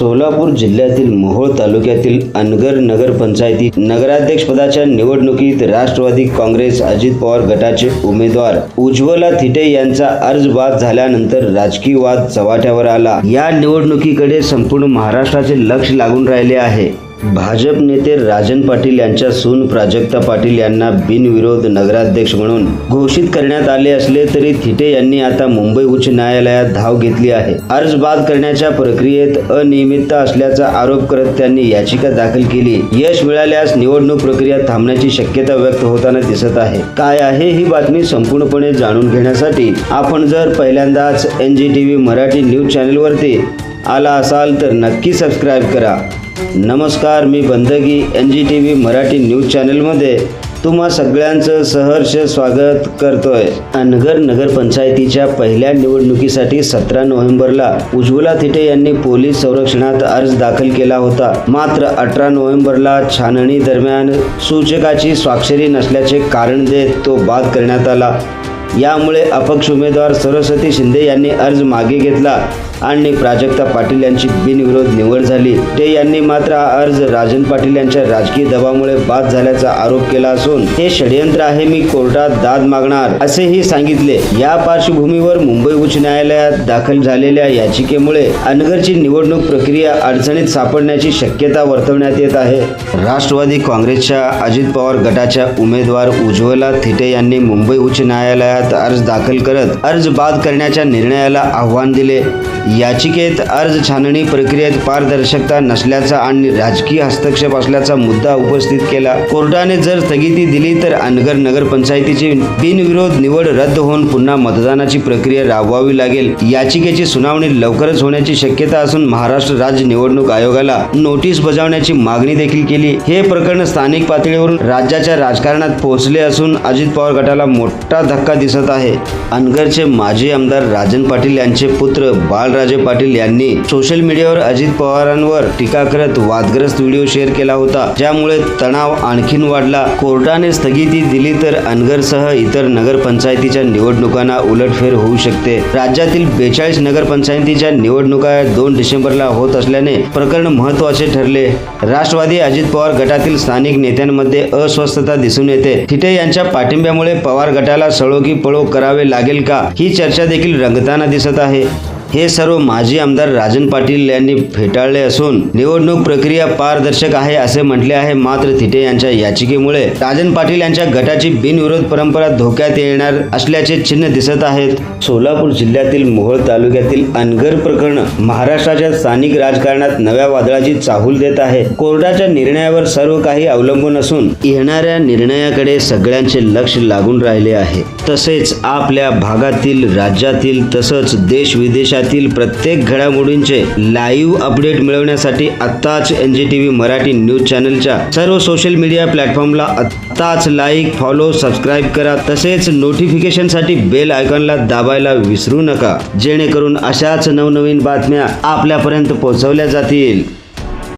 सोलापूर जिल्ह्यातील मोहोळ तालुक्यातील अनगर नगरपंचायती नगराध्यक्षपदाच्या निवडणुकीत राष्ट्रवादी काँग्रेस अजित पवार गटाचे उमेदवार उज्ज्वला थिटे यांचा अर्ज बाद झाल्यानंतर राजकीय वाद चव्हाट्यावर आला. या निवडणुकीकडे संपूर्ण महाराष्ट्राचे लक्ष लागून राहिले आहे. भाजप नेते राजन पाटील यांच्या सून प्राजक्ता पाटील यांना बिनविरोध नगराध्यक्ष म्हणून घोषित करण्यात आले असले तरी थिटे यांनी आता मुंबई उच्च न्यायालयात धाव घेतली आहे. अर्ज बाद करण्याच्या प्रक्रियेत अनियमितता असल्याचा आरोप करत त्यांनी याचिका दाखल केली. यश मिळाल्यास निवडणूक प्रक्रिया थांबण्याची शक्यता व्यक्त होताना दिसत आहे. काय आहे ही बातमी संपूर्णपणे जाणून घेण्यासाठी आपण जर पहिल्यांदाच N G T V Marathi news चॅनलवरती आला असाल तर नक्की सबस्क्राईब करा. नमस्कार मी Bandagi N G T V Marathi news चॅनलमध्ये तुम्हा सगळ्यांचं सहर्ष स्वागत करतोय. अनगर नगरपंचायतीच्या पहिल्या निवडणुकीसाठी सतरा नोव्हेंबरला उज्ज्वला थिटे यांनी पोलीस संरक्षणात अर्ज दाखल केला होता. मात्र अठरा नोव्हेंबरला छाननी दरम्यान सूचकाची स्वाक्षरी नसल्याचे कारण देत तो बाद करण्यात आला. यामुळे अपक्ष उमेदवार सरस्वती शिंदे यांनी अर्ज मागे घेतला. आणि प्राजक्ता पाटील यांची बिनविरोध निवड झाली. ते यांनी मात्र हा अर्ज राजन पाटील यांच्या राजकीय दबावामुळे बाद झाल्याचा आरोप केला असून हे षडयंत्र आहे मी कोर्टात दाद मागणार असेही सांगितले. या पार्श्वभूमीवर मुंबई उच्च न्यायालयात दाखल झालेल्या याचिकेमुळे अनगरची निवडणूक प्रक्रिया अडचणीत सापडण्याची शक्यता वर्तवण्यात येत आहे. राष्ट्रवादी काँग्रेसच्या अजित पवार गटाच्या उमेदवार उज्ज्वला थिटे यांनी मुंबई उच्च न्यायालयात अर्ज दाखल करत अर्ज बाद करण्याच्या निर्णयाला आव्हान दिले. याचिकेत अर्ज छाननी प्रक्रियेत पारदर्शकता नसल्याचा आणि राजकीय हस्तक्षेप असल्याचा मुद्दा उपस्थित केला. कोर्टाने जर स्थगिती दिली तर अनगर नगरपंचायतीची बिनविरोध निवड रद्द होऊन पुन्हा मतदानाची प्रक्रिया राबवावी लागेल. याचिकेची सुनावणी लवकरच होण्याची शक्यता असून महाराष्ट्र राज्य निवडणूक आयोगाला नोटीस बजावण्याची मागणी देखील केली. हे प्रकरण स्थानिक पातळीवरून राज्याच्या राजकारणात पोहोचले असून अजित पवार गटाला मोठा धक्का दिसत आहे. अनगरचे माजी आमदार राजन पाटील यांचे पुत्र उदयनराजे पाटील यांनी सोशल मीडियावर अजित पवारांवर टीका करत वादग्रस्त व्हिडिओ शेअर केला होता. ज्यामुळे तणाव आणखीन वाढला. कोर्टाने स्थगिती दिली तर अनगरसह इतर नगरपंचायतीच्या निवडणुकांना उलटफेर होऊ शकते. राज्यातील बेचाळीस नगरपंचायतीच्या निवडणुका दोन डिसेंबरला होत असल्याने प्रकरण महत्त्वाचे ठरले. राष्ट्रवादी अजित पवार गटातील स्थानिक नेत्यांमध्ये अस्वस्थता दिसून येते. थिटे यांच्या पाठिंब्यामुळे पवार गटाला सळो की पळो करावे लागेल का? ही चर्चा देखील रंगताना दिसत आहे. हे सर्व माजी आमदार राजन पाटील यांनी फेटाळले असून निवडणूक प्रक्रिया पारदर्शक आहे असे म्हटले आहे मात्र थिटे यांच्या याचिकेमुळे राजन पाटील यांच्या गटाची बिनविरोध परंपरा धोक्यात येणार असल्याचे चिन्ह दिसत आहेत. सोलापूर जिल्ह्यातील मोहोळ तालुक्यातील अनगर प्रकरण महाराष्ट्राच्या स्थानिक राजकारणात नव्या वादळाची चाहूल देत आहे. कोर्टाच्या निर्णयावर सर्व काही अवलंबून असून येणाऱ्या निर्णयाकडे सगळ्यांचे लक्ष लागून राहिले आहे. तसेच आपल्या भागातील राज्यातील तसंच देश विदेशातील प्रत्येक घडामोडींचे लाईव्ह अपडेट मिळवण्यासाठी आत्ताच N G T V Marathi news चॅनलच्या सर्व सोशल मीडिया प्लॅटफॉर्मला आत्ताच लाईक फॉलो सबस्क्राईब करा. तसेच नोटिफिकेशनसाठी बेल आयकॉनला दाबायला विसरू नका. जेणेकरून अशाच नवनवीन बातम्या आपल्यापर्यंत पोहोचवल्या जातील.